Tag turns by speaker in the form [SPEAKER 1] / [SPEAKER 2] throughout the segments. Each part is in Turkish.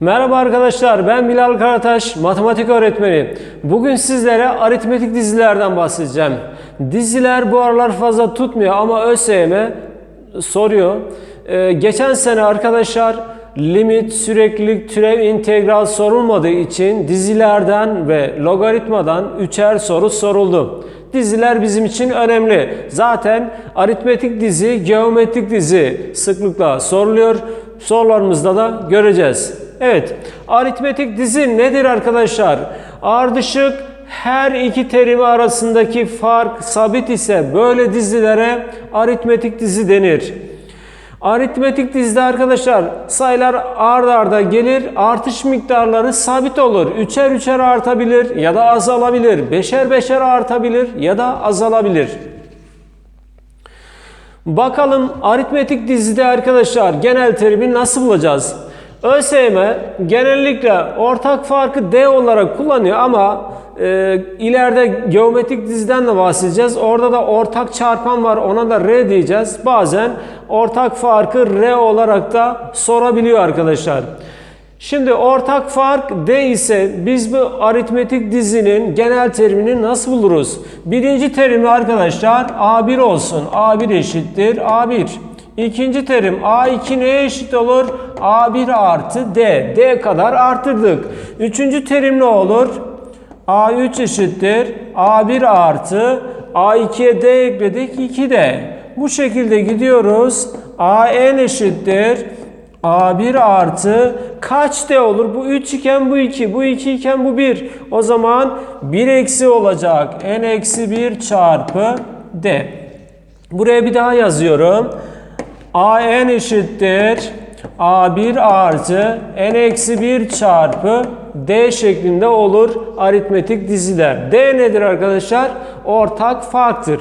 [SPEAKER 1] Merhaba arkadaşlar ben Bilal Karataş matematik öğretmeni. Bugün sizlere aritmetik dizilerden bahsedeceğim. Diziler bu aralar fazla tutmuyor ama ÖSYM soruyor. Ee, geçen sene arkadaşlar limit, süreklilik, türev, integral sorulmadığı için dizilerden ve logaritmadan üçer soru soruldu. Diziler bizim için önemli. Zaten aritmetik dizi, geometrik dizi sıklıkla soruluyor. Sorularımızda da göreceğiz. Evet, aritmetik dizi nedir arkadaşlar? Ardışık her iki terimi arasındaki fark sabit ise böyle dizilere aritmetik dizi denir. Aritmetik dizide arkadaşlar sayılar ard arda gelir, artış miktarları sabit olur. Üçer üçer artabilir ya da azalabilir. Beşer beşer artabilir ya da azalabilir. Bakalım aritmetik dizide arkadaşlar genel terimi nasıl bulacağız? ÖSYM genellikle ortak farkı D olarak kullanıyor ama e, ileride geometrik diziden de bahsedeceğiz. Orada da ortak çarpan var ona da R diyeceğiz. Bazen ortak farkı R olarak da sorabiliyor arkadaşlar. Şimdi ortak fark D ise biz bu aritmetik dizinin genel terimini nasıl buluruz? Birinci terimi arkadaşlar A1 olsun. A1 eşittir A1. İkinci terim A2 neye eşit olur? A1 artı D. D kadar artırdık. Üçüncü terim ne olur? A3 eşittir A1 artı A2'ye D ekledik 2D. Bu şekilde gidiyoruz. AN eşittir A1 artı kaç D olur? Bu 3 iken bu 2, bu 2 iken bu 1. O zaman 1 eksi olacak. N eksi 1 çarpı D. Buraya bir daha yazıyorum. AN eşittir A1 artı N eksi 1 çarpı D şeklinde olur aritmetik diziler. D nedir arkadaşlar? Ortak farktır.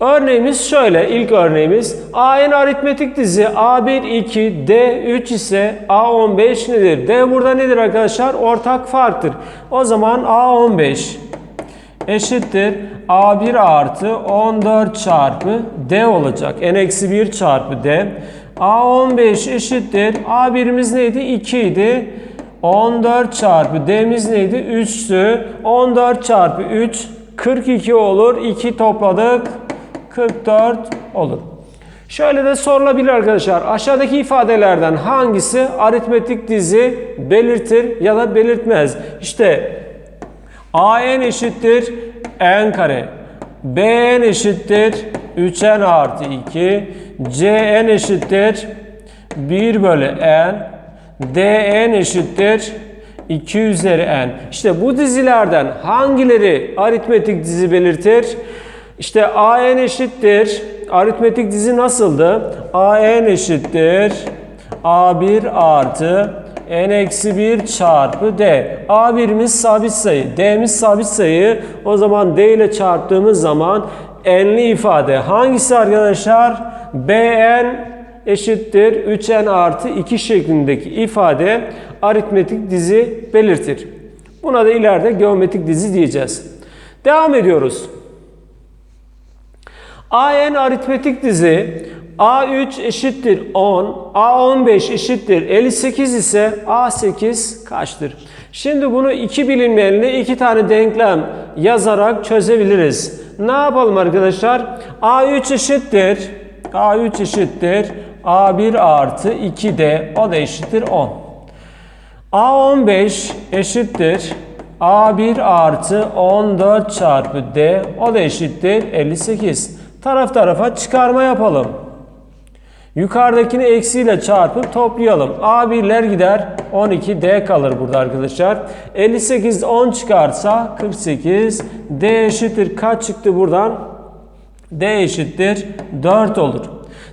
[SPEAKER 1] Örneğimiz şöyle, ilk örneğimiz AN aritmetik dizi A1, 2, D, 3 ise A15 nedir? D burada nedir arkadaşlar? Ortak farktır. O zaman A15 eşittir A1 artı 14 çarpı D olacak. N-1 çarpı D. A15 eşittir. A1'imiz neydi? 2 idi. 14 çarpı D'miz neydi? 3'tü. 14 çarpı 3 42 olur. 2 topladık. 44 olur. Şöyle de sorulabilir arkadaşlar. Aşağıdaki ifadelerden hangisi aritmetik dizi belirtir ya da belirtmez? İşte AN eşittir n kare. BN eşittir 3n artı 2. CN eşittir 1 bölü n. DN eşittir 2 üzeri n. İşte bu dizilerden hangileri aritmetik dizi belirtir? İşte AN eşittir. Aritmetik dizi nasıldı? AN eşittir. A1 artı n-1 çarpı d. A1'imiz sabit sayı, d'miz sabit sayı. O zaman d ile çarptığımız zaman n'li ifade hangisi arkadaşlar? bn eşittir 3n artı 2 şeklindeki ifade aritmetik dizi belirtir. Buna da ileride geometrik dizi diyeceğiz. Devam ediyoruz. AN aritmetik dizi A3 eşittir 10, A15 eşittir 58 ise A8 kaçtır? Şimdi bunu iki bilinmeyenli iki tane denklem yazarak çözebiliriz. Ne yapalım arkadaşlar? A3 eşittir, A3 eşittir A1 artı 2D o da eşittir 10. A15 eşittir A1 artı 14 çarpı D o da eşittir 58. Taraf tarafa çıkarma yapalım. Yukarıdakini eksiyle çarpıp toplayalım. A1'ler gider. 12 D kalır burada arkadaşlar. 58 10 çıkarsa 48. D eşittir kaç çıktı buradan? D eşittir 4 olur.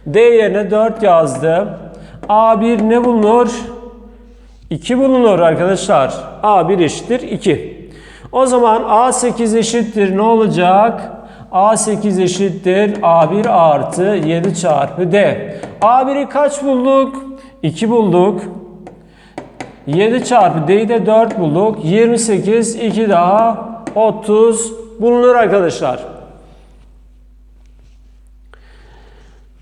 [SPEAKER 1] D yerine 4 yazdım. A1 ne bulunur? 2 bulunur arkadaşlar. A1 eşittir 2. O zaman A8 eşittir ne olacak? A8 eşittir A1 artı 7 çarpı D. A1'i kaç bulduk? 2 bulduk. 7 çarpı D'yi de 4 bulduk. 28, 2 daha 30 bulunur arkadaşlar.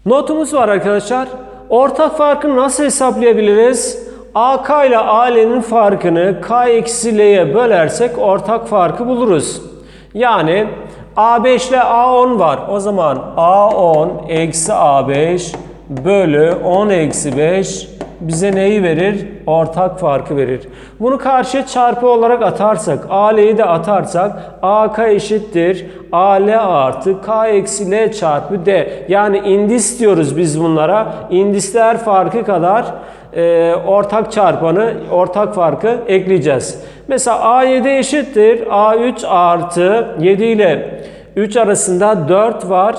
[SPEAKER 1] Notumuz var arkadaşlar. ortak farkını nasıl hesaplayabiliriz? AK ile AL'nin farkını K eksi L'ye bölersek ortak farkı buluruz. Yani A5 ile A10 var. O zaman A10 eksi A5 bölü 10 eksi 5 bize neyi verir? Ortak farkı verir. Bunu karşıya çarpı olarak atarsak, AL'yi de atarsak AK eşittir AL artı K eksi L çarpı D. Yani indis diyoruz biz bunlara. İndisler farkı kadar e, ortak çarpanı, ortak farkı ekleyeceğiz. Mesela A7 eşittir A3 artı 7 ile 3 arasında 4 var.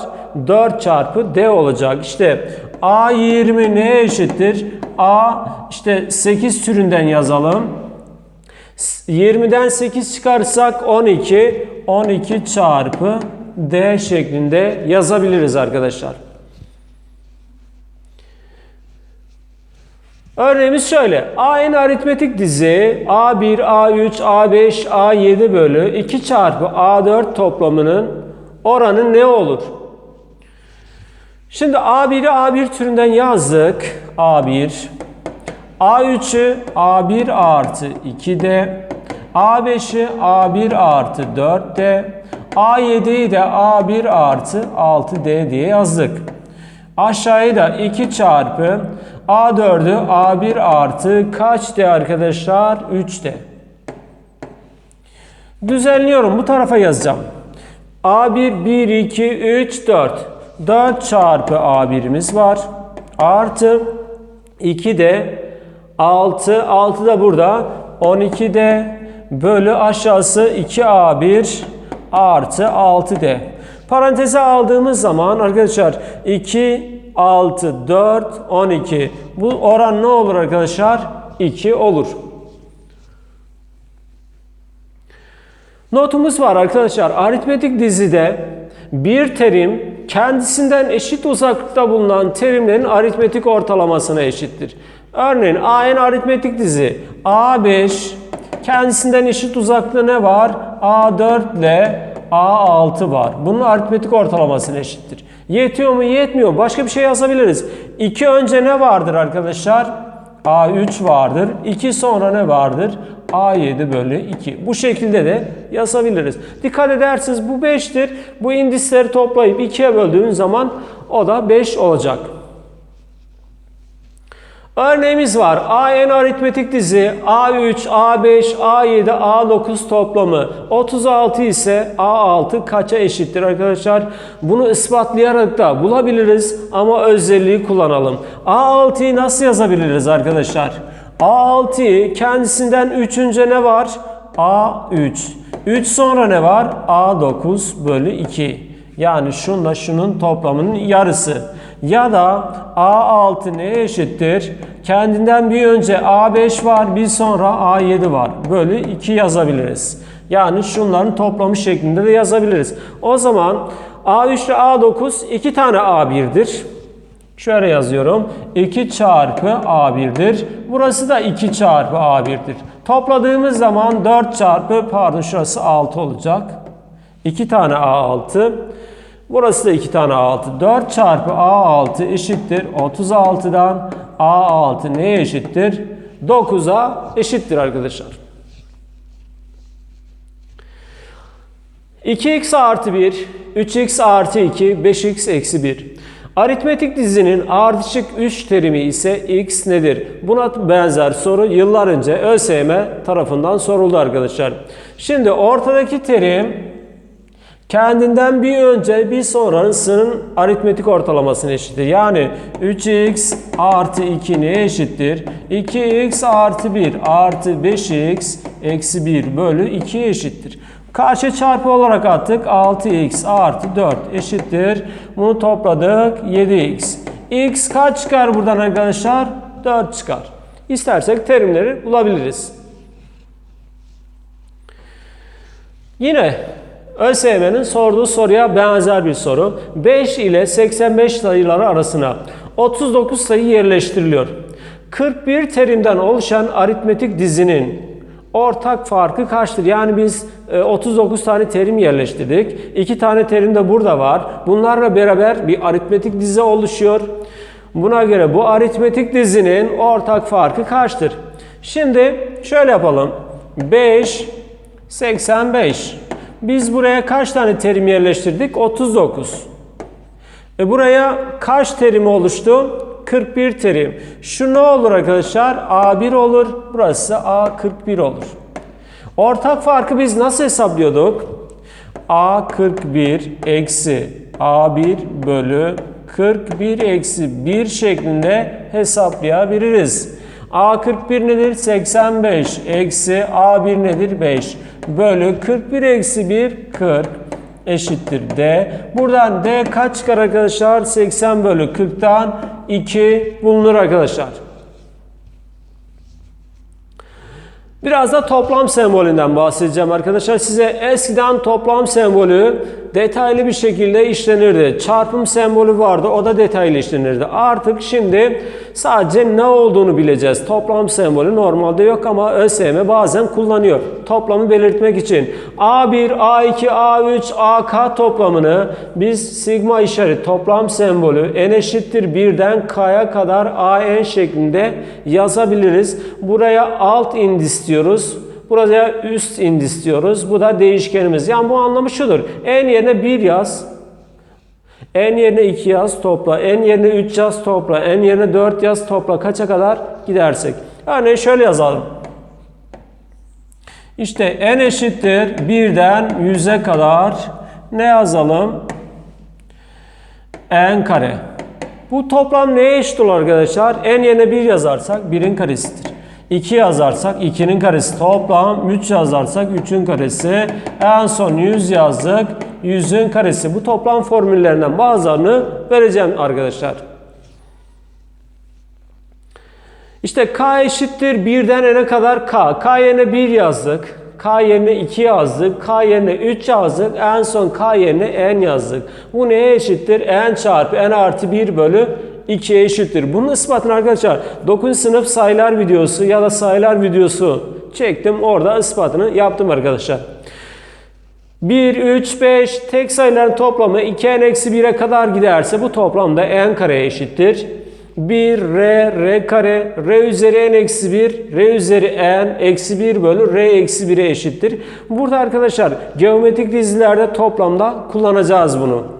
[SPEAKER 1] 4 çarpı D olacak. İşte A20 neye eşittir? A işte 8 türünden yazalım. 20'den 8 çıkarsak 12. 12 çarpı D şeklinde yazabiliriz arkadaşlar. Örneğimiz şöyle. AN aritmetik dizi A1, A3, A5, A7 bölü 2 çarpı A4 toplamının oranı ne olur? Şimdi A1'i A1 türünden yazdık. A1. A3'ü A1 artı 2D. A5'i A1 artı 4D. A7'yi de A1 artı 6D diye yazdık. Aşağıya da 2 çarpı A4'ü A1 artı kaç D arkadaşlar? 3D. Düzenliyorum. Bu tarafa yazacağım. A1, 1, 2, 3, 4. 4 çarpı A1'imiz var. Artı 2 de 6. 6 da burada. 12 de bölü aşağısı 2A1 artı 6D. Paranteze aldığımız zaman arkadaşlar 2, 6, 4, 12. Bu oran ne olur arkadaşlar? 2 olur. Notumuz var arkadaşlar. Aritmetik dizide bir terim kendisinden eşit uzaklıkta bulunan terimlerin aritmetik ortalamasına eşittir. Örneğin AN aritmetik dizi A5 kendisinden eşit uzaklığı ne var? A4 ile A6 var. Bunun aritmetik ortalamasına eşittir. Yetiyor mu? Yetmiyor. Başka bir şey yazabiliriz. 2 önce ne vardır arkadaşlar? A3 vardır. 2 sonra ne vardır? A7 bölü 2. Bu şekilde de yazabiliriz. Dikkat ederseniz bu 5'tir. Bu indisleri toplayıp 2'ye böldüğün zaman o da 5 olacak. Örneğimiz var. AN aritmetik dizi A3, A5, A7, A9 toplamı 36 ise A6 kaça eşittir arkadaşlar? Bunu ispatlayarak da bulabiliriz ama özelliği kullanalım. A6'yı nasıl yazabiliriz arkadaşlar? A6'yı kendisinden 3. ne var? A3. 3 sonra ne var? A9 bölü 2. Yani şunla şunun toplamının yarısı. Ya da A6 neye eşittir? Kendinden bir önce A5 var, bir sonra A7 var. Bölü 2 yazabiliriz. Yani şunların toplamı şeklinde de yazabiliriz. O zaman A3 ile A9 iki tane A1'dir. Şöyle yazıyorum. 2 çarpı A1'dir. Burası da 2 çarpı A1'dir. Topladığımız zaman 4 çarpı pardon şurası 6 olacak. 2 tane A6. Burası da 2 tane A6. 4 çarpı A6 eşittir. 36'dan A6 neye eşittir? 9'a eşittir arkadaşlar. 2x artı 1, 3x artı 2, 5x eksi 1. Aritmetik dizinin ardışık 3 terimi ise x nedir? Buna benzer soru yıllar önce ÖSYM tarafından soruldu arkadaşlar. Şimdi ortadaki terim kendinden bir önce bir sonrasının aritmetik ortalamasına eşittir. Yani 3x artı 2 neye eşittir? 2x artı 1 artı 5x eksi 1 bölü 2'ye eşittir. Karşı çarpı olarak attık. 6x artı 4 eşittir. Bunu topladık. 7x. x kaç çıkar buradan arkadaşlar? 4 çıkar. İstersek terimleri bulabiliriz. Yine ÖSYM'nin sorduğu soruya benzer bir soru. 5 ile 85 sayıları arasına 39 sayı yerleştiriliyor. 41 terimden oluşan aritmetik dizinin ortak farkı kaçtır? Yani biz 39 tane terim yerleştirdik. 2 tane terim de burada var. Bunlarla beraber bir aritmetik dizi oluşuyor. Buna göre bu aritmetik dizinin ortak farkı kaçtır? Şimdi şöyle yapalım. 5, 85. Biz buraya kaç tane terim yerleştirdik? 39. E buraya kaç terim oluştu? 41 terim. Şu ne olur arkadaşlar? A1 olur. Burası A41 olur. Ortak farkı biz nasıl hesaplıyorduk? A41 eksi A1 bölü 41 eksi 1 şeklinde hesaplayabiliriz. A41 nedir? 85 eksi A1 nedir? 5 bölü 41 eksi 1 40 eşittir D. Buradan D kaç çıkar arkadaşlar? 80 bölü 40'tan 2 bulunur arkadaşlar. Biraz da toplam sembolünden bahsedeceğim arkadaşlar. Size eskiden toplam sembolü detaylı bir şekilde işlenirdi. Çarpım sembolü vardı. O da detaylı işlenirdi. Artık şimdi sadece ne olduğunu bileceğiz. Toplam sembolü normalde yok ama ÖSYM bazen kullanıyor. Toplamı belirtmek için. A1, A2, A3, AK toplamını biz sigma işaret toplam sembolü n eşittir 1'den k'ya kadar an şeklinde yazabiliriz. Buraya alt indis diyoruz. Buraya üst indis diyoruz. Bu da değişkenimiz. Yani bu anlamı şudur. n yerine 1 yaz. n yerine 2 yaz topla. n yerine 3 yaz topla. n yerine 4 yaz topla. Kaça kadar gidersek. Örneğin şöyle yazalım. İşte n eşittir 1'den 100'e kadar ne yazalım? n kare. Bu toplam neye eşit olur arkadaşlar? n yerine 1 yazarsak 1'in karesidir. 2 yazarsak 2'nin karesi toplam 3 yazarsak 3'ün karesi en son 100 yazdık 100'ün karesi bu toplam formüllerinden bazılarını vereceğim arkadaşlar. İşte k eşittir 1'den n'e kadar k. k yerine 1 yazdık. K yerine 2 yazdık. K yerine 3 yazdık. En son K yerine n yazdık. Bu neye eşittir? n çarpı n artı 1 bölü 2'ye eşittir. Bunun ispatını arkadaşlar 9. sınıf sayılar videosu ya da sayılar videosu çektim. Orada ispatını yaptım arkadaşlar. 1, 3, 5 tek sayıların toplamı 2n eksi 1'e kadar giderse bu toplamda n kareye eşittir. 1 r, r kare, r üzeri n eksi 1, r üzeri n eksi 1 bölü r eksi 1'e eşittir. Burada arkadaşlar geometrik dizilerde toplamda kullanacağız bunu.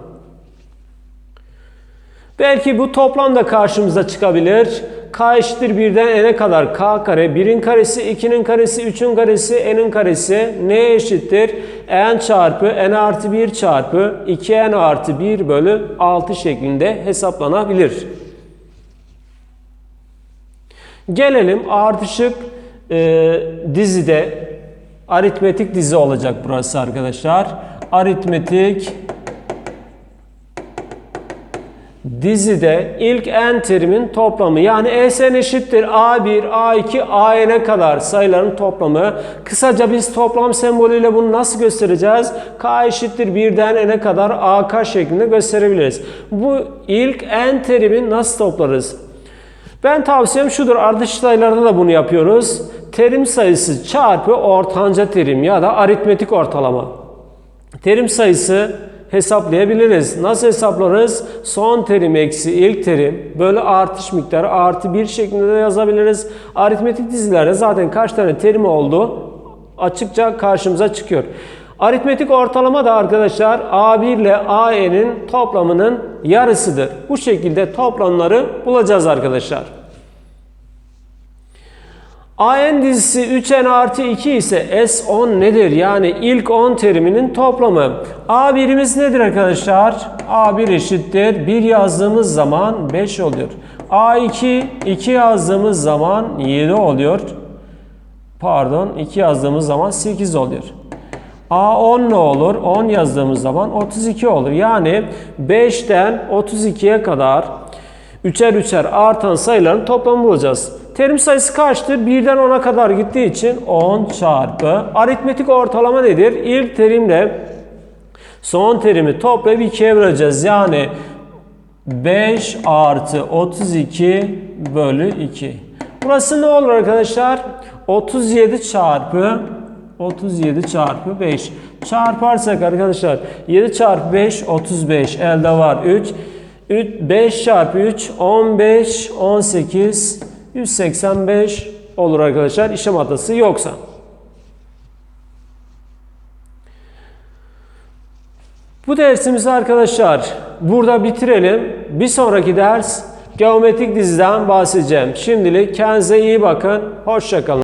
[SPEAKER 1] Belki bu toplam da karşımıza çıkabilir. K eşittir 1'den n'e kadar k kare, 1'in karesi, 2'nin karesi, 3'ün karesi, n'in karesi ne eşittir? n çarpı n artı 1 çarpı 2n artı 1 bölü 6 şeklinde hesaplanabilir. Gelelim ardışık e, dizide aritmetik dizi olacak burası arkadaşlar. Aritmetik dizide ilk n terimin toplamı yani ESN eşittir A1, A2, AN'e kadar sayıların toplamı. Kısaca biz toplam sembolüyle bunu nasıl göstereceğiz? K eşittir 1'den n'e kadar AK şeklinde gösterebiliriz. Bu ilk n terimi nasıl toplarız? Ben tavsiyem şudur. Ardışık sayılarda da bunu yapıyoruz. Terim sayısı çarpı ortanca terim ya da aritmetik ortalama. Terim sayısı hesaplayabiliriz. Nasıl hesaplarız? Son terim eksi ilk terim böyle artış miktarı artı bir şeklinde de yazabiliriz. Aritmetik dizilerde zaten kaç tane terim oldu açıkça karşımıza çıkıyor. Aritmetik ortalama da arkadaşlar A1 ile AE'nin toplamının yarısıdır. Bu şekilde toplamları bulacağız arkadaşlar. AN dizisi 3n artı 2 ise S10 nedir? Yani ilk 10 teriminin toplamı. A1'imiz nedir arkadaşlar? A1 eşittir. 1 yazdığımız zaman 5 oluyor. A2 2 yazdığımız zaman 7 oluyor. Pardon 2 yazdığımız zaman 8 oluyor. A10 ne olur? 10 yazdığımız zaman 32 olur. Yani 5'ten 32'ye kadar üçer üçer artan sayıların toplamı bulacağız. Terim sayısı kaçtır? 1'den 10'a kadar gittiği için 10 çarpı. Aritmetik ortalama nedir? İlk terimle son terimi toplayıp 2'ye böleceğiz. Yani 5 artı 32 bölü 2. Burası ne olur arkadaşlar? 37 çarpı 37 çarpı 5. Çarparsak arkadaşlar 7 çarpı 5 35 elde var 3. 5 çarpı 3 15 18 185 olur arkadaşlar işlem hatası yoksa. Bu dersimizi arkadaşlar burada bitirelim. Bir sonraki ders geometrik diziden bahsedeceğim. Şimdilik kendinize iyi bakın. Hoşçakalın.